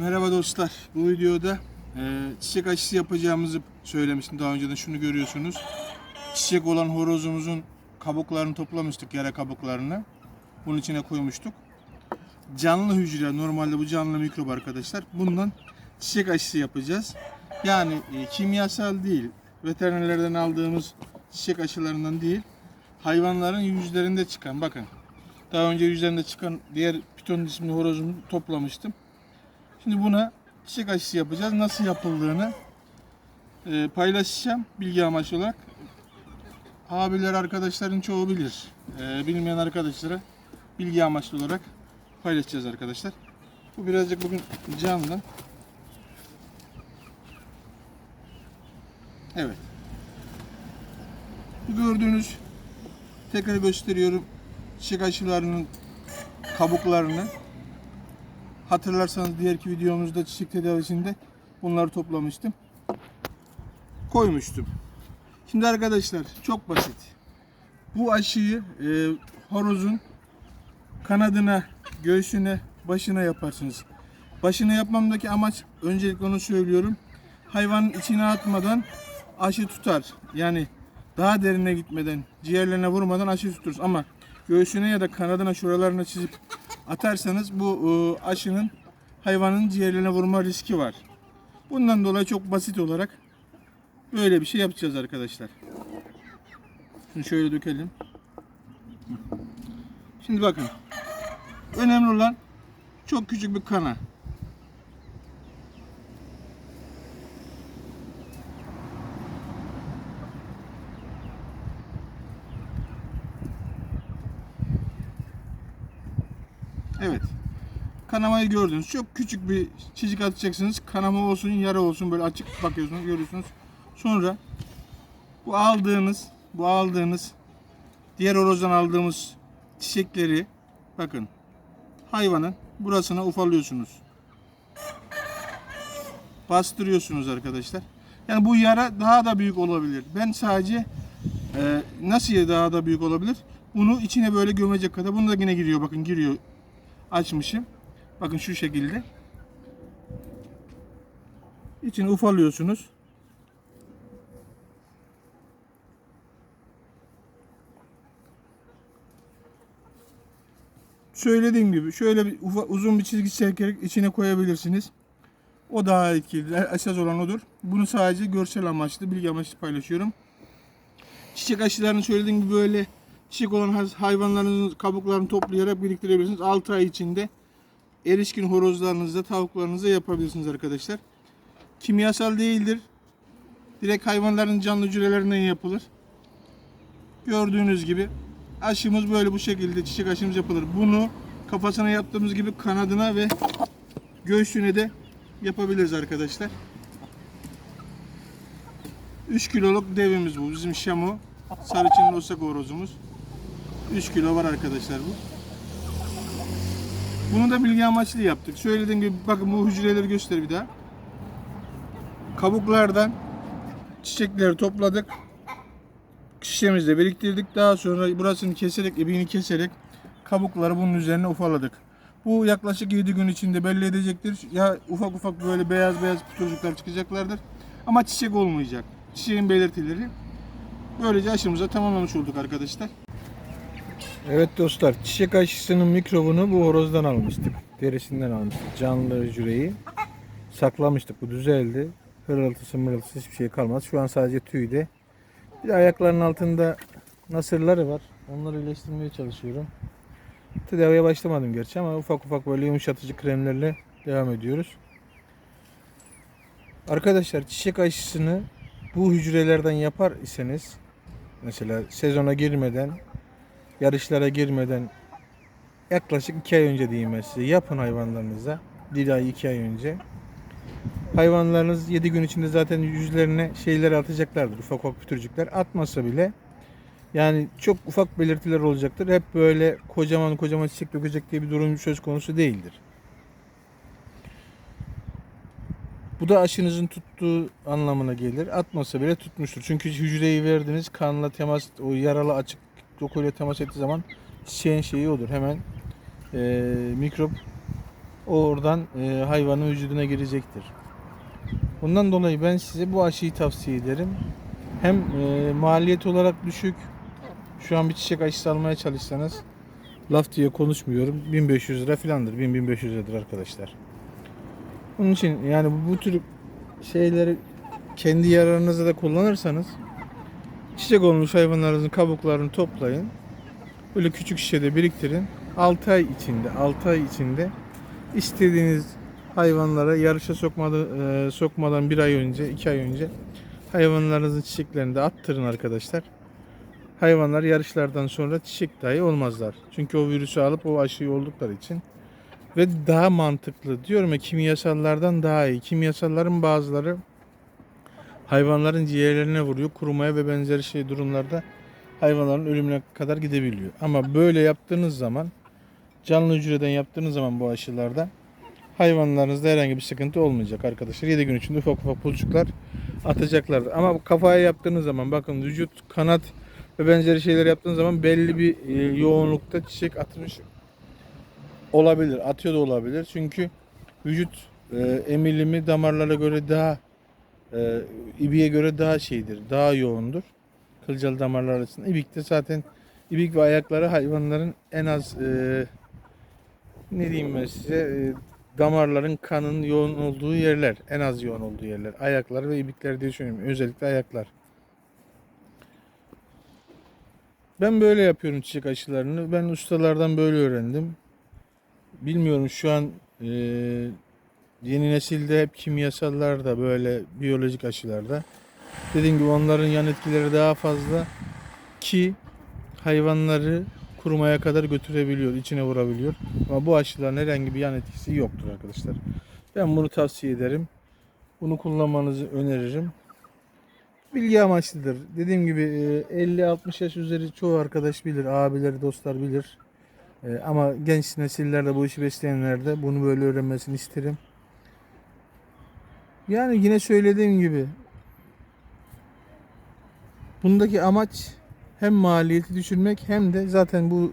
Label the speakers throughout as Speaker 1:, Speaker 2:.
Speaker 1: Merhaba dostlar. Bu videoda e, çiçek aşısı yapacağımızı söylemiştim daha önceden. Şunu görüyorsunuz. Çiçek olan horozumuzun kabuklarını toplamıştık, yara kabuklarını. Bunun içine koymuştuk. Canlı hücre, normalde bu canlı mikrop arkadaşlar. Bundan çiçek aşısı yapacağız. Yani e, kimyasal değil, veterinerlerden aldığımız çiçek aşılarından değil, hayvanların yüzlerinde çıkan, bakın. Daha önce yüzlerinde çıkan diğer piton isimli horozumu toplamıştım. Şimdi buna çiçek aşısı yapacağız. Nasıl yapıldığını e, paylaşacağım bilgi amaçlı olarak. Abiler arkadaşların çoğu bilir. E, bilmeyen arkadaşlara bilgi amaçlı olarak paylaşacağız arkadaşlar. Bu birazcık bugün canlı. Evet. Gördüğünüz tekrar gösteriyorum çiçek aşılarının kabuklarını. Hatırlarsanız diğerki videomuzda çiçek tedavisinde bunları toplamıştım. Koymuştum. Şimdi arkadaşlar çok basit. Bu aşıyı e, horozun kanadına, göğsüne, başına yaparsınız. Başına yapmamdaki amaç öncelikle onu söylüyorum. Hayvanın içine atmadan aşı tutar. Yani daha derine gitmeden, ciğerlerine vurmadan aşı tuturuz. Ama göğsüne ya da kanadına şuralarına çizip atarsanız bu e, aşının hayvanın ciğerlerine vurma riski var. Bundan dolayı çok basit olarak böyle bir şey yapacağız arkadaşlar. Şunu şöyle dökelim. Şimdi bakın. Önemli olan çok küçük bir kana. Evet. Kanamayı gördünüz. Çok küçük bir çizik atacaksınız. Kanama olsun, yara olsun böyle açık bakıyorsunuz, görüyorsunuz. Sonra bu aldığınız, bu aldığınız diğer horozdan aldığımız çiçekleri bakın hayvanın burasına ufalıyorsunuz. Bastırıyorsunuz arkadaşlar. Yani bu yara daha da büyük olabilir. Ben sadece e, nasıl daha da büyük olabilir? Bunu içine böyle gömecek kadar. Bunu da yine giriyor. Bakın giriyor. Açmışım. Bakın şu şekilde. İçini ufalıyorsunuz. Söylediğim gibi şöyle bir ufa- uzun bir çizgi çekerek içine koyabilirsiniz. O daha etkili. Esas olan odur. Bunu sadece görsel amaçlı, bilgi amaçlı paylaşıyorum. Çiçek aşılarını söylediğim gibi böyle çiçek olan hay- hayvanlarınızın kabuklarını toplayarak biriktirebilirsiniz. 6 ay içinde erişkin horozlarınızda, tavuklarınızda yapabilirsiniz arkadaşlar. Kimyasal değildir. Direkt hayvanların canlı hücrelerinden yapılır. Gördüğünüz gibi aşımız böyle bu şekilde çiçek aşımız yapılır. Bunu kafasına yaptığımız gibi kanadına ve göğsüne de yapabiliriz arkadaşlar. 3 kiloluk devimiz bu. Bizim şamu. Sarıçın Osaka horozumuz. 3 kilo var arkadaşlar bu. Bunu da bilgi amaçlı yaptık. Söylediğim gibi bakın bu hücreleri göster bir daha. Kabuklardan çiçekleri topladık. Şişemizde biriktirdik. Daha sonra burasını keserek, ibiğini keserek kabukları bunun üzerine ufaladık. Bu yaklaşık 7 gün içinde belli edecektir. Ya ufak ufak böyle beyaz beyaz kutucuklar çıkacaklardır. Ama çiçek olmayacak. Çiçeğin belirtileri. Böylece aşımıza tamamlamış olduk arkadaşlar. Evet dostlar, çiçek aşısının mikrobunu bu horozdan almıştık. Derisinden almıştık. Canlı hücreyi saklamıştık. Bu düzeldi. Hırıltısı mırıltısı hiçbir şey kalmaz. Şu an sadece tüyde. Bir de ayaklarının altında nasırları var. Onları iyileştirmeye çalışıyorum. Tedaviye başlamadım gerçi ama ufak ufak böyle yumuşatıcı kremlerle devam ediyoruz. Arkadaşlar çiçek aşısını bu hücrelerden yapar iseniz mesela sezona girmeden yarışlara girmeden yaklaşık 2 ay önce diyeyim ben size yapın hayvanlarınıza. 1 ay 2 ay önce. Hayvanlarınız 7 gün içinde zaten yüzlerine şeyler atacaklardır. Ufak ufak pütürcükler. Atmasa bile yani çok ufak belirtiler olacaktır. Hep böyle kocaman kocaman çiçek dökecek diye bir durum söz konusu değildir. Bu da aşınızın tuttuğu anlamına gelir. Atmasa bile tutmuştur. Çünkü hücreyi verdiniz kanla temas, o yaralı açık dokuyla temas ettiği zaman çiçeğin şeyi odur. Hemen eee, mikrop
Speaker 2: oradan e, hayvanın vücuduna girecektir. Bundan dolayı ben size bu aşıyı tavsiye ederim. Hem e, maliyet olarak düşük. Şu an bir çiçek aşısı almaya çalışsanız laf diye konuşmuyorum. 1500 lira filandır. 1000-1500 liradır arkadaşlar. Onun için yani bu tür şeyleri kendi yararınıza da kullanırsanız çiçek olmuş hayvanlarınızın kabuklarını toplayın. Böyle küçük şişede biriktirin. 6 ay içinde, 6 ay içinde istediğiniz hayvanlara yarışa sokmadan, e, sokmadan bir ay önce, iki ay önce hayvanlarınızın çiçeklerini de attırın arkadaşlar. Hayvanlar yarışlardan sonra çiçek dahi olmazlar. Çünkü o virüsü alıp o aşıyı oldukları için ve daha mantıklı diyorum ya kimyasallardan daha iyi. Kimyasalların bazıları hayvanların ciğerlerine vuruyor. Kurumaya ve benzeri şey durumlarda hayvanların ölümüne kadar gidebiliyor. Ama böyle yaptığınız zaman canlı hücreden yaptığınız zaman bu aşılarda hayvanlarınızda herhangi bir sıkıntı olmayacak arkadaşlar. 7 gün içinde ufak ufak pulcuklar atacaklar. Ama kafaya yaptığınız zaman bakın vücut, kanat ve benzeri şeyler yaptığınız zaman belli bir e, yoğunlukta çiçek atmış olabilir. Atıyor da olabilir. Çünkü vücut e, emilimi damarlara göre daha e, ibiğe göre daha şeydir. Daha yoğundur. Kılcal damarlar arasında. İbikte zaten ibik ve ayakları hayvanların en az e, ne diyeyim ben size e, damarların kanın yoğun olduğu yerler. En az yoğun olduğu yerler. Ayaklar ve ibikler diye düşünüyorum. Özellikle ayaklar. Ben böyle yapıyorum çiçek aşılarını. Ben ustalardan böyle öğrendim. Bilmiyorum şu an e, yeni nesilde hep kimyasallar da böyle biyolojik aşılarda. Dediğim gibi onların yan etkileri daha fazla ki hayvanları kurumaya kadar götürebiliyor, içine vurabiliyor. Ama bu aşıların herhangi bir yan etkisi yoktur arkadaşlar. Ben bunu tavsiye ederim. Bunu kullanmanızı öneririm. Bilgi amaçlıdır. Dediğim gibi e, 50-60 yaş üzeri çoğu arkadaş bilir, abileri, dostlar bilir. E, Ama genç nesillerde bu işi besleyenler de bunu böyle öğrenmesini isterim. Yani yine söylediğim gibi bundaki amaç hem maliyeti düşürmek hem de zaten bu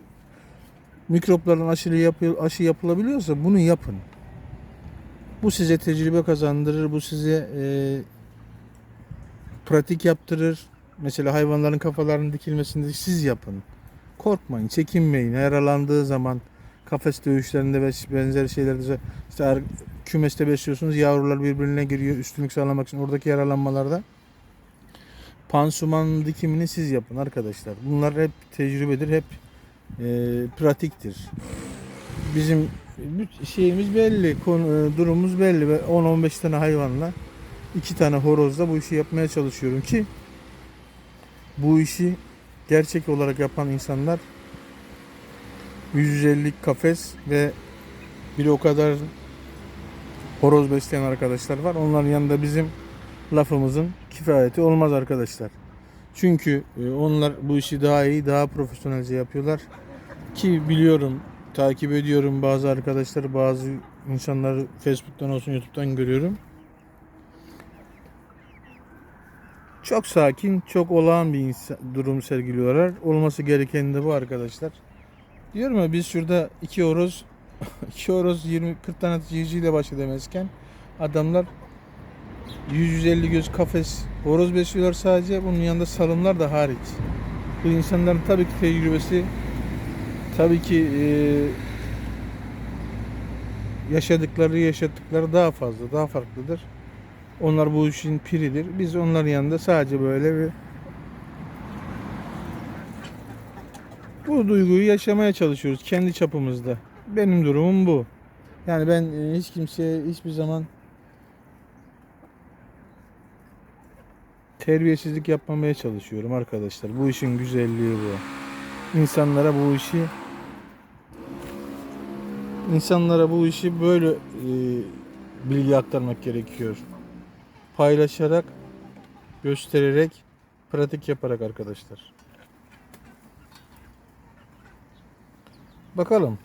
Speaker 2: mikropların aşırı yapı, aşı yapılabiliyorsa bunu yapın. Bu size tecrübe kazandırır, bu size e, pratik yaptırır. Mesela hayvanların kafalarının dikilmesini siz yapın. Korkmayın, çekinmeyin. Yaralandığı zaman kafes dövüşlerinde ve benzer şeylerde işte kümeste besliyorsunuz. Yavrular birbirine giriyor üstünlük sağlamak için oradaki yaralanmalarda pansuman dikimini siz yapın arkadaşlar. Bunlar hep tecrübedir, hep e, pratiktir. Bizim şeyimiz belli, konu, e, durumumuz belli ve 10-15 tane hayvanla iki tane horozla bu işi yapmaya çalışıyorum ki bu işi gerçek olarak yapan insanlar 150 kafes ve bir o kadar horoz besleyen arkadaşlar var. Onların yanında bizim lafımızın kifayeti olmaz arkadaşlar. Çünkü e, onlar bu işi daha iyi, daha profesyonelce yapıyorlar. Ki biliyorum, takip ediyorum bazı arkadaşları, bazı insanları Facebook'tan olsun, YouTube'dan görüyorum. Çok sakin, çok olağan bir durum sergiliyorlar. Olması gereken de bu arkadaşlar. Diyorum ya biz şurada iki horoz, iki horoz 20-40 tane civcivle baş edemezken adamlar 150 göz kafes horoz besliyorlar sadece. Bunun yanında salımlar da hariç. Bu insanların tabii ki tecrübesi tabii ki e, yaşadıkları yaşattıkları daha fazla, daha farklıdır. Onlar bu işin piridir. Biz onların yanında sadece böyle bir bu duyguyu yaşamaya çalışıyoruz kendi çapımızda. Benim durumum bu. Yani ben e, hiç kimseye hiçbir zaman terbiyesizlik yapmamaya çalışıyorum arkadaşlar. Bu işin güzelliği bu. İnsanlara bu işi insanlara bu işi böyle e, bilgi aktarmak gerekiyor. Paylaşarak, göstererek, pratik yaparak arkadaşlar. Bakalım.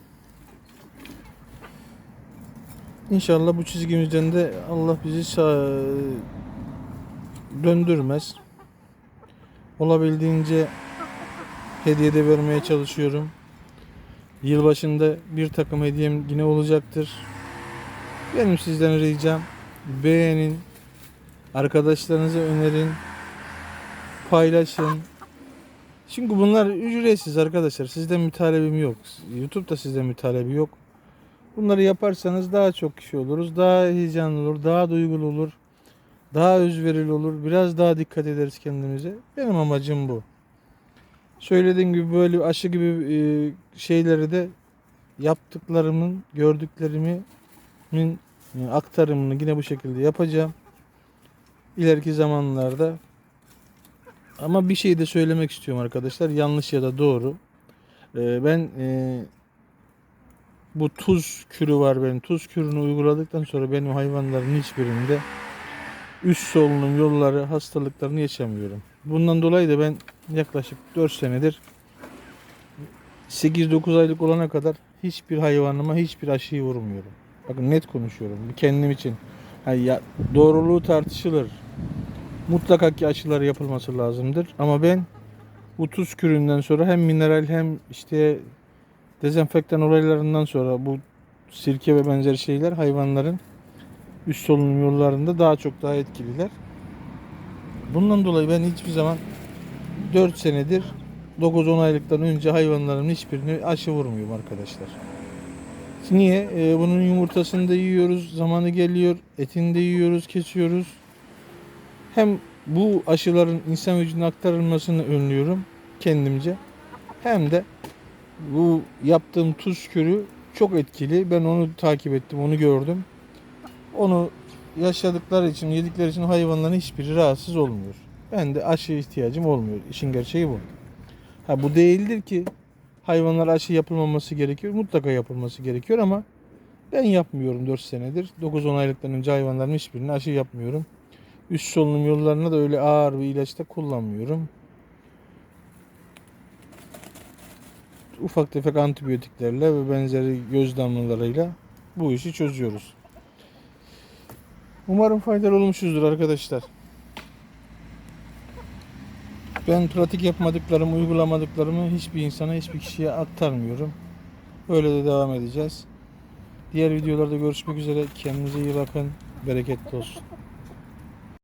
Speaker 2: İnşallah bu çizgimizden de Allah bizi döndürmez. Olabildiğince hediye de vermeye çalışıyorum. Yılbaşında bir takım hediyem yine olacaktır. Benim sizden ricam beğenin, arkadaşlarınıza önerin, paylaşın. Çünkü bunlar ücretsiz arkadaşlar. Sizden mütalebim yok. YouTube'da sizden mütalebi yok. Bunları yaparsanız daha çok kişi oluruz. Daha heyecanlı olur, daha duygulu olur. Daha özverili olur. Biraz daha dikkat ederiz kendimize. Benim amacım bu. Söylediğim gibi böyle aşı gibi e, şeyleri de yaptıklarımın, gördüklerimin e, aktarımını yine bu şekilde yapacağım. İleriki zamanlarda ama bir şey de söylemek istiyorum arkadaşlar. Yanlış ya da doğru. Ee, ben e, bu tuz kürü var benim. Tuz kürünü uyguladıktan sonra benim hayvanların hiçbirinde üst solunum yolları hastalıklarını yaşamıyorum. Bundan dolayı da ben yaklaşık 4 senedir 8-9 aylık olana kadar hiçbir hayvanıma hiçbir aşıyı vurmuyorum. Bakın net konuşuyorum. Kendim için. Ha, ya, doğruluğu tartışılır. Mutlaka ki aşılar yapılması lazımdır. Ama ben bu tuz küründen sonra hem mineral hem işte dezenfektan olaylarından sonra bu sirke ve benzeri şeyler hayvanların üst solunum yollarında daha çok daha etkililer. Bundan dolayı ben hiçbir zaman 4 senedir 9-10 aylıktan önce hayvanların hiçbirini aşı vurmuyorum arkadaşlar. Niye? Ee, bunun yumurtasını da yiyoruz, zamanı geliyor, etini de yiyoruz, kesiyoruz. Hem bu aşıların insan vücuduna aktarılmasını önlüyorum kendimce. Hem de bu yaptığım tuz kürü çok etkili. Ben onu takip ettim, onu gördüm. Onu yaşadıkları için, yedikleri için hayvanların hiçbiri rahatsız olmuyor. Ben de aşı ihtiyacım olmuyor. İşin gerçeği bu. Ha bu değildir ki hayvanlar aşı yapılmaması gerekiyor. Mutlaka yapılması gerekiyor ama ben yapmıyorum 4 senedir. 9-10 aylıktan önce hayvanların hiçbirini aşı yapmıyorum. Üst solunum yollarına da öyle ağır bir ilaç da kullanmıyorum. Ufak tefek antibiyotiklerle ve benzeri göz damlalarıyla bu işi çözüyoruz. Umarım faydalı olmuşuzdur arkadaşlar. Ben pratik yapmadıklarımı, uygulamadıklarımı hiçbir insana, hiçbir kişiye aktarmıyorum. Öyle de devam edeceğiz. Diğer videolarda görüşmek üzere. Kendinize iyi bakın. Bereketli olsun.